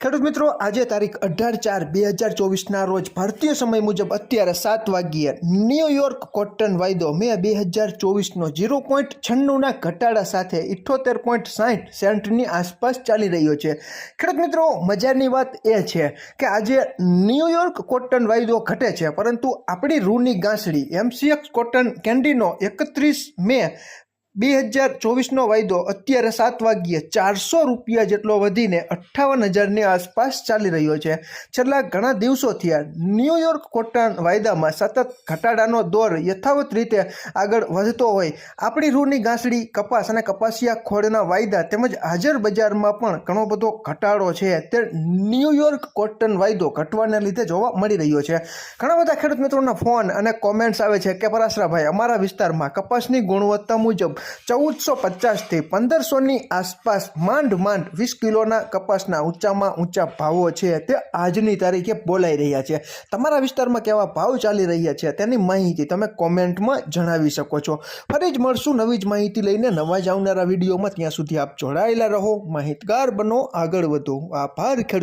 ખેડૂત મિત્રો, આજે તારીખ અઢાર ચાર બે હજાર ચોવીસના રોજ ભારતીય સમય મુજબ અત્યારે સાત વાગ્યે ન્યૂયોર્ક કોટન વાયદો મે બે હજાર ચોવીસનો ઝીરો પોઈન્ટ છન્નુંના ઘટાડા સાથે ઇઠ્ઠોતેર પોઈન્ટ સાઠ સેન્ટની આસપાસ ચાલી રહ્યો છે. ખેડૂત મિત્રો, મજાની વાત એ છે કે આજે ન્યૂયોર્ક કોટન વાયદો ઘટે છે, પરંતુ આપણી રૂની ગાંસડી એમસીએક્સ કોટન કેન્ડીનો એકત્રીસ મે બે હજાર ચોવીસનો વાયદો અત્યારે સાત વાગ્યે ચારસો રૂપિયા જેટલો વધીને અઠ્ઠાવન હજારની આસપાસ ચાલી રહ્યો છે. છેલ્લા ઘણા દિવસો થયા ન્યૂયોર્ક કોટન વાયદામાં સતત ઘટાડાનો દોર યથાવત રીતે આગળ વધતો હોય. આપણી રૂની ગાંસડી કપાસ અને કપાસિયા ખોળના વાયદા તેમજ હાજર બજારમાં પણ ઘણો બધો ઘટાડો છે. તે ન્યુયોર્ક કોટન વાયદો ઘટવાને લીધે જોવા મળી રહ્યો છે. ઘણા બધા ખેડૂત મિત્રોના ફોન અને કોમેન્ટ્સ આવે છે કે પરાસરાભાઈ અમારા વિસ્તારમાં કપાસની ગુણવત્તા મુજબ ચૌદસો પચાસથી પંદરસોની આસપાસ માંડ માંડ વીસ કિલોના કપાસના ઊંચામાં ઊંચા ભાવો છે તે આજની તારીખે બોલાઈ રહ્યા છે. તમારા વિસ્તારમાં કેવા ભાવ ચાલી રહ્યા છે તેની માહિતી તમે કોમેન્ટમાં જણાવી શકો છો. ફરી જ મળશું નવી જ માહિતી લઈને. નવા જ આવનારા વિડીયોમાં ત્યાં સુધી આપ જોડાયેલા રહો. માહિતગાર બનો. આગળ વધો. આભાર ખેડૂત